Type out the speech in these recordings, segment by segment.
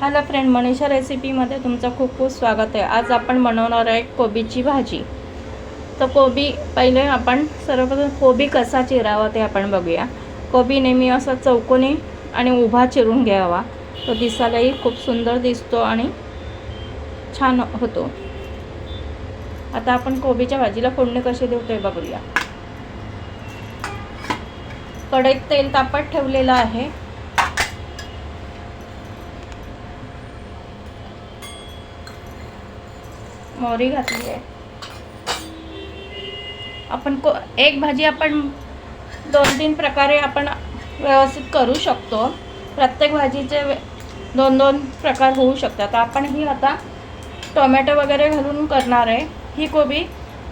Hello friend Manisha रेसिपीमध्ये तुमचं खूप खूप स्वागत आहे. आज आपण बनवणार आहे कोबीची भाजी. तर कोबी पहिले आपण सर्वप्रथम कोबी कसा चिरावा ते आपण बघूया. कोबी नेहमी असा चौकोनी आणि उभा चिरून घ्यावा. तो दिसायलाही खूप सुंदर दिसतो आणि छान होतो. आता आपण कोबीच्या भाजीला फोडणी कशी देऊ ते बघूया. कढईत तेल तापत ठेवलेलं आहे. मोहरी घातली आहे. आपण को एक भाजी आपण दोन तीन प्रकारे आपण व्यवस्थित करू शकतो. प्रत्येक भाजीचे दोन दोन प्रकार होऊ शकतात. आपण ही आता टोमॅटो वगैरे घालून करणार आहे. ही कोबी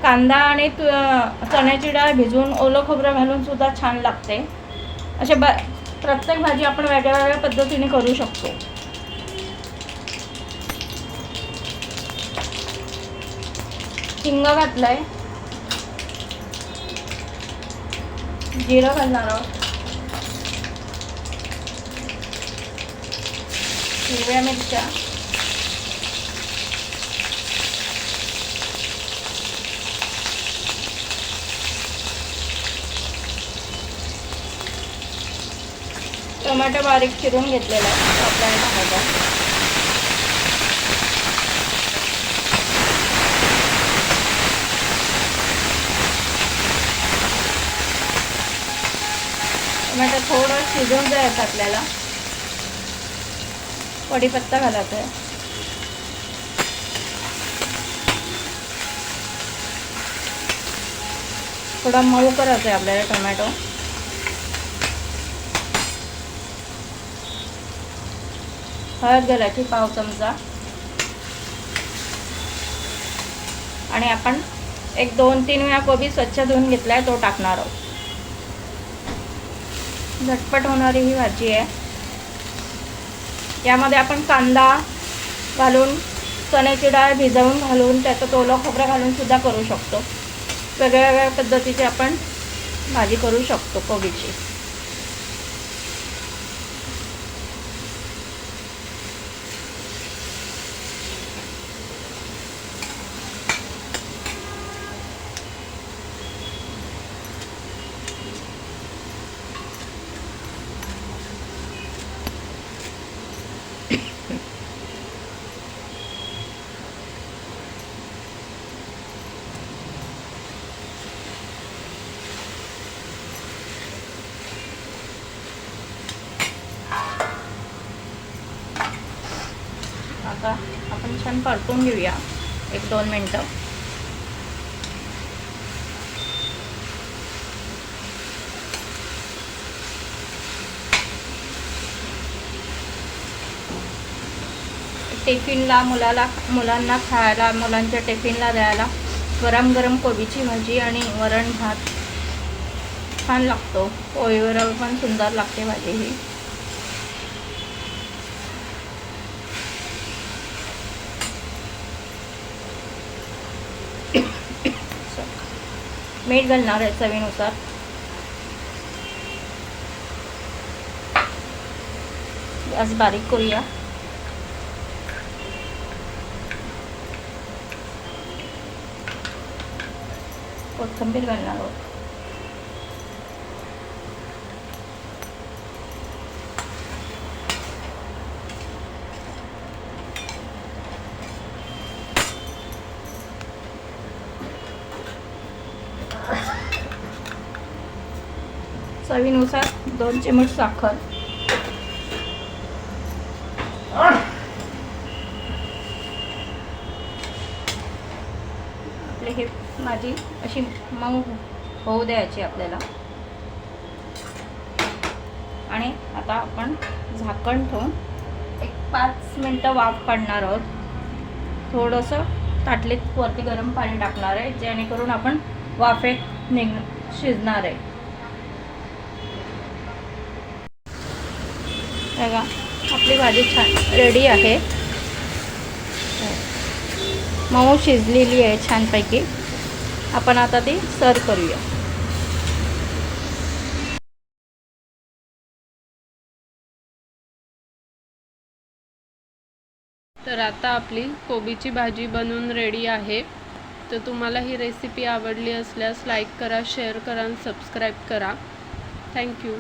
कांदा आणि तु चण्याची डाळ भिजवून ओलं खोबरं घालूनसुद्धा छान लागते. असे ब प्रत्येक भाजी आपण वेगळ्या वेगळ्या पद्धतीने करू शकतो. हिंग घातलाय. जिरं घालणार आहोत. हिरव्या मिरच्या. टोमॅटो बारीक चिरून घेतलेला आहे. आपल्याला टाकायचा टोमॅटो थोडं शिजवून जायचं आपल्याला. कढीपत्ता घालायचा आहे. थोडा मऊ करायचा आहे आपल्याला टोमॅटो. हळद घालायची पाव चमचा. आणि आपण एक दोन तीन वेळा कोबी स्वच्छ धुवून आहे तो टाकणार आहोत. झटपट होणारी ही भाजी आहे. यामध्ये आपण कांदा घालून चण्याची डाळ भिजवून घालून त्याचं ओलं खोबरं घालून सुद्धा करू शकतो. वेगळ्या वेगळ्या पद्धतीची आपण भाजी करू शकतो कोबीची. आता आपण छान परतून घेऊया. एक दोन मिनटं. टिफिनला मुलाला मुलांना खायला मुलांच्या टिफिनला द्यायला गरम गरम कोबीची भाजी आणि वरण भात छान लागतो. पोळीवर पण सुंदर लागते भाजी ही. मीठ घालणार आहे चवीनुसार. गॅस बारीक करूया. कोथंबीर घालणार आहोत. चवीनुसार दोन चिमट साखर. आपली हे माझी अशी मऊ होऊ द्यायची आपल्याला. आणि आता आपण झाकण ठेवून एक पाच मिनटं वाफ काढणार आहोत. थोडंसं ताटलीत वरती गरम पाणी टाकणार आहे जेणेकरून आपण वाफेत निघ शिजणार आहे. बघा आपली भाजी छान रेडी आहे. मऊ शिजलेली आहे छानपैकी. आपण आता ती सर्व करूया. तर आता आपली कोबीची भाजी बनवून रेडी आहे. तर तुम्हाला ही रेसिपी आवडली असल्यास लाईक करा शेअर करा आणि सबस्क्राईब करा. थँक्यू